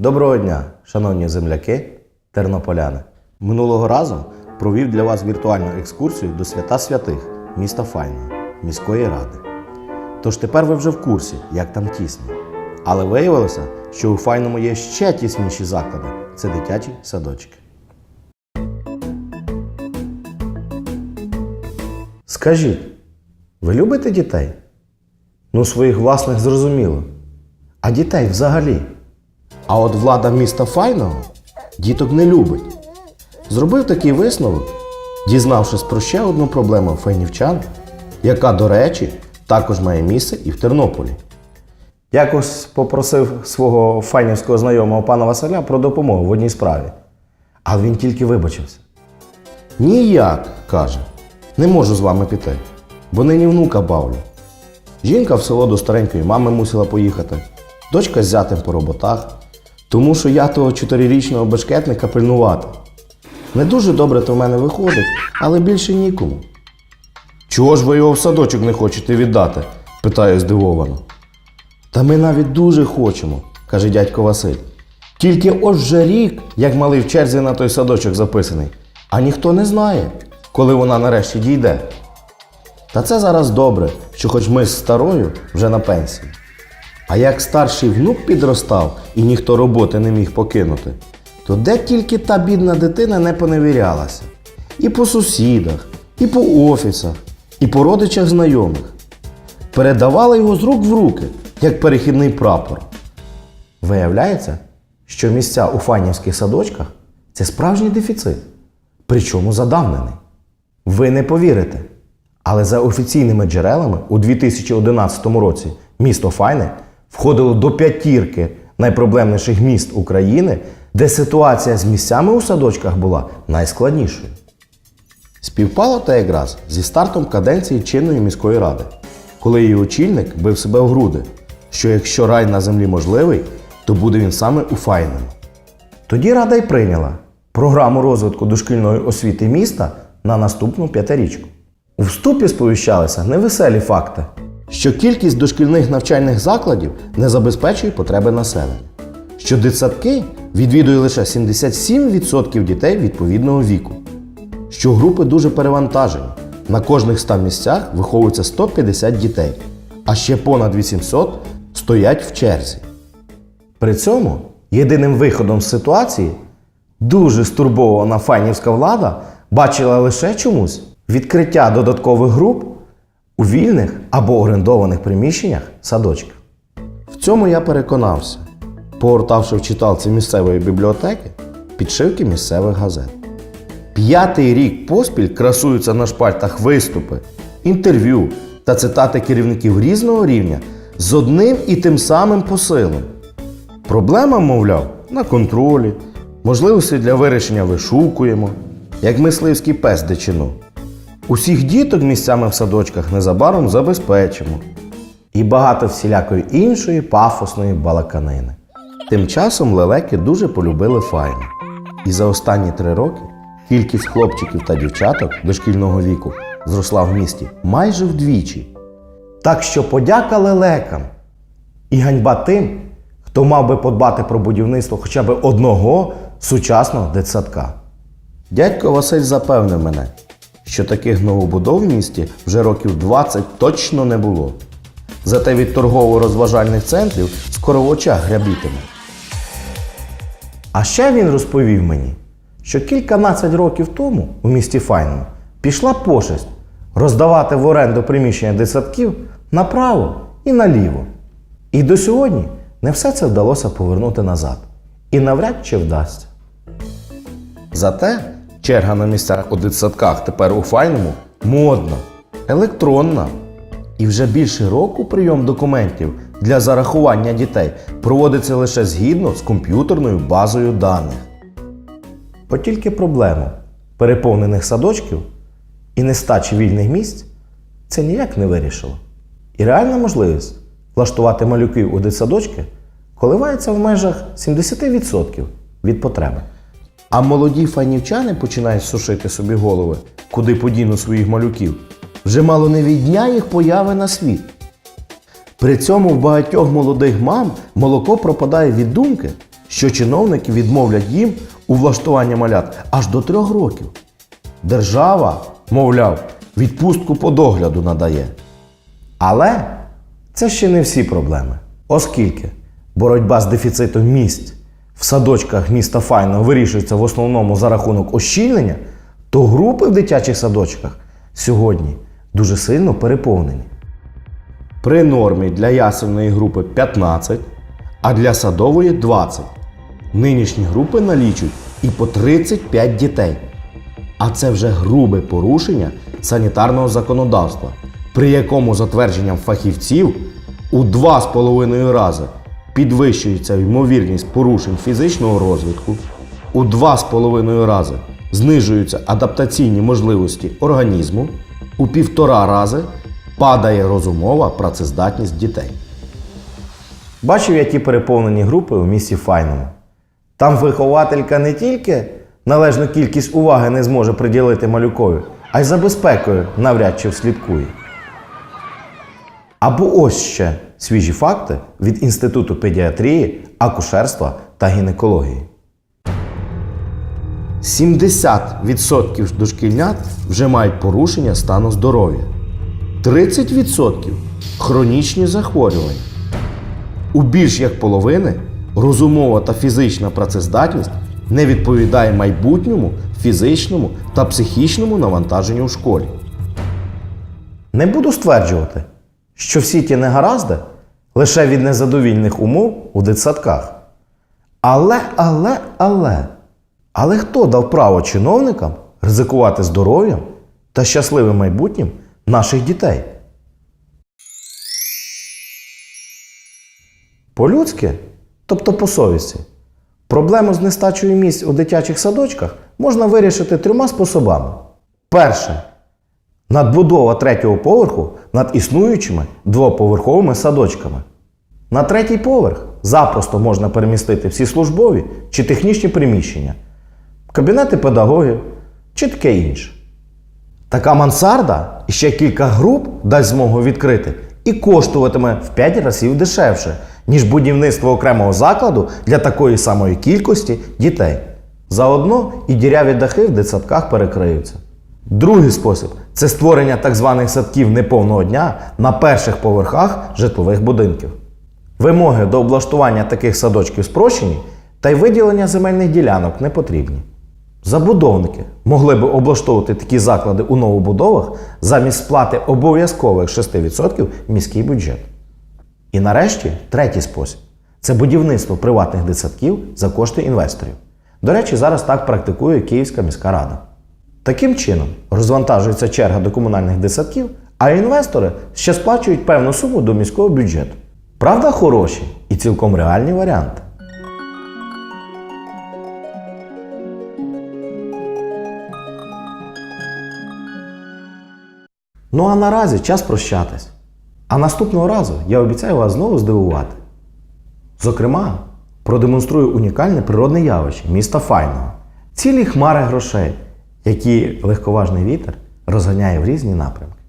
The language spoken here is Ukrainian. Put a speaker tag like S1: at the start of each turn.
S1: Доброго дня, шановні земляки, тернополяни. Минулого разу провів для вас віртуальну екскурсію до свята святих міста Файного, міської ради. Тож тепер ви вже в курсі, як там тісно. Але виявилося, що у Файному є ще тісніші заклади це дитячі садочки. Скажіть, ви любите дітей? Ну, своїх власних зрозуміло. А дітей взагалі? А от влада міста Файного діток не любить. Зробив такий висновок, дізнавшись про ще одну проблему файнівчан, яка, до речі, також має місце і в Тернополі. Якось попросив свого файнівського знайомого пана Василя про допомогу в одній справі. Але він тільки вибачився. Ніяк, каже, не можу з вами піти, бо нині внука бавлю. Жінка в село до старенької мами мусила поїхати, дочка з зятем по роботах, тому що я того чотирирічного бешкетника пильнувати. Не дуже добре то в мене виходить, але більше нікому. Чого ж ви його в садочок не хочете віддати? питаю здивовано. Та ми навіть дуже хочемо, каже дядько Василь. Тільки ось вже рік, як малий в черзі на той садочок записаний, а ніхто не знає, коли вона нарешті дійде. Та це зараз добре, що хоч ми з старою вже на пенсії. А як старший внук підростав і ніхто роботи не міг покинути, то де тільки та бідна дитина не поневірялася. І по сусідах, і по офісах, і по родичах знайомих. Передавали його з рук в руки, як перехідний прапор. Виявляється, що місця у файнівських садочках це справжній дефіцит, причому задавнений. Ви не повірите. Але за офіційними джерелами у 2011 році місто Файне входило до п'ятірки найпроблемніших міст України, де ситуація з місцями у садочках була найскладнішою. Співпало те якраз зі стартом каденції чинної міської ради, коли її очільник бив себе в груди, що якщо рай на землі можливий, то буде він саме у Файному. Тоді рада й прийняла програму розвитку дошкільної освіти міста на наступну п'ятирічку. У вступі сповіщалися невеселі факти, що кількість дошкільних навчальних закладів не забезпечує потреби населення, що дитсадки відвідує лише 77% дітей відповідного віку, що групи дуже перевантажені. На кожних 100 місцях виховується 150 дітей, а ще понад 800 стоять в черзі. При цьому єдиним виходом з ситуації дуже стурбована файнівська влада бачила лише чомусь відкриття додаткових груп у вільних або орендованих приміщеннях садочків. В цьому я переконався, погортавши в читалці місцевої бібліотеки підшивки місцевих газет. П'ятий рік поспіль красуються на шпальтах виступи, інтерв'ю та цитати керівників різного рівня з одним і тим самим посилом. Проблема, мовляв, на контролі, можливості для вирішення вишукуємо, як мисливський пес дичину. Усіх діток місцями в садочках незабаром забезпечимо. І багато всілякої іншої пафосної балаканини. Тим часом лелеки дуже полюбили файну. І за останні три роки кількість хлопчиків та дівчаток дошкільного віку зросла в місті майже вдвічі. Так що подяка лелекам і ганьба тим, хто мав би подбати про будівництво хоча б одного сучасного дитсадка. Дядько Василь запевнив мене, що таких новобудов в місті вже років 20 точно не було. Зате від торгово-розважальних центрів скоро в очах грябітиме. А ще він розповів мені, що кільканадцять років тому у місті Файному пішла пошесть роздавати в оренду приміщення дитсадків направо і наліво. І до сьогодні не все це вдалося повернути назад. І навряд чи вдасться. Зате черга на місцях у дитсадках тепер у файному модна, електронна. І вже більше року прийом документів для зарахування дітей проводиться лише згідно з комп'ютерною базою даних. От тільки проблему переповнених садочків і нестачі вільних місць це ніяк не вирішило. І реальна можливість влаштувати малюків у дитсадочки коливається в межах 70% від потреби. А молоді файнівчани починають сушити собі голови, куди подіну своїх малюків, вже мало не від дня їх появи на світ. При цьому в багатьох молодих мам молоко пропадає від думки, що чиновники відмовлять їм у влаштуванні малят аж до трьох років. Держава, мовляв, відпустку по догляду надає. Але це ще не всі проблеми, оскільки боротьба з дефіцитом місць в садочках міста Файно вирішується в основному за рахунок ощільнення, то групи в дитячих садочках сьогодні дуже сильно переповнені. При нормі для ясельної групи 15, а для садової 20. Нинішні групи налічують і по 35 дітей. А це вже грубе порушення санітарного законодавства, при якому затвердженням фахівців у 2,5 рази підвищується ймовірність порушень фізичного розвитку, у 2,5 рази знижуються адаптаційні можливості організму, у півтора рази падає розумова працездатність дітей. Бачив, які переповнені групи у місті Файному. Там вихователька не тільки належну кількість уваги не зможе приділити малюкові, а й за безпекою навряд чи вслідкує. Або ось ще свіжі факти від Інституту педіатрії, акушерства та гінекології. 70% дошкільнят вже мають порушення стану здоров'я, 30% хронічні захворювання. У більш як половини розумова та фізична працездатність не відповідає майбутньому фізичному та психічному навантаженню в школі. Не буду стверджувати, що всі ті негаразди лише від незадовільних умов у дитсадках. Але, але, але. Але хто дав право чиновникам ризикувати здоров'ям та щасливим майбутнім наших дітей? По-людськи, тобто по совісті, проблему з нестачею місць у дитячих садочках можна вирішити трьома способами. Перше надбудова третього поверху над існуючими двоповерховими садочками. На третій поверх запросто можна перемістити всі службові чи технічні приміщення, кабінети педагогів чи таке інше. Така мансарда і ще кілька груп дасть змогу відкрити і коштуватиме в 5 разів дешевше, ніж будівництво окремого закладу для такої самої кількості дітей. Заодно і діряві дахи в дитсадках перекриються. Другий спосіб це створення так званих садків неповного дня на перших поверхах житлових будинків. Вимоги до облаштування таких садочків спрощені, та й виділення земельних ділянок не потрібні. Забудовники могли би облаштовувати такі заклади у новобудовах замість сплати обов'язкових 6% в міський бюджет. І нарешті третій спосіб це будівництво приватних дитсадків за кошти інвесторів. До речі, зараз так практикує Київська міська рада. Таким чином розвантажується черга до комунальних дитсадків, а інвестори ще сплачують певну суму до міського бюджету. Правда, хороші і цілком реальні варіанти. Ну а наразі час прощатись. А наступного разу я обіцяю вас знову здивувати. Зокрема, продемонструю унікальне природне явище міста Файного. Цілі хмари грошей, які легковажний вітер розганяє в різні напрямки.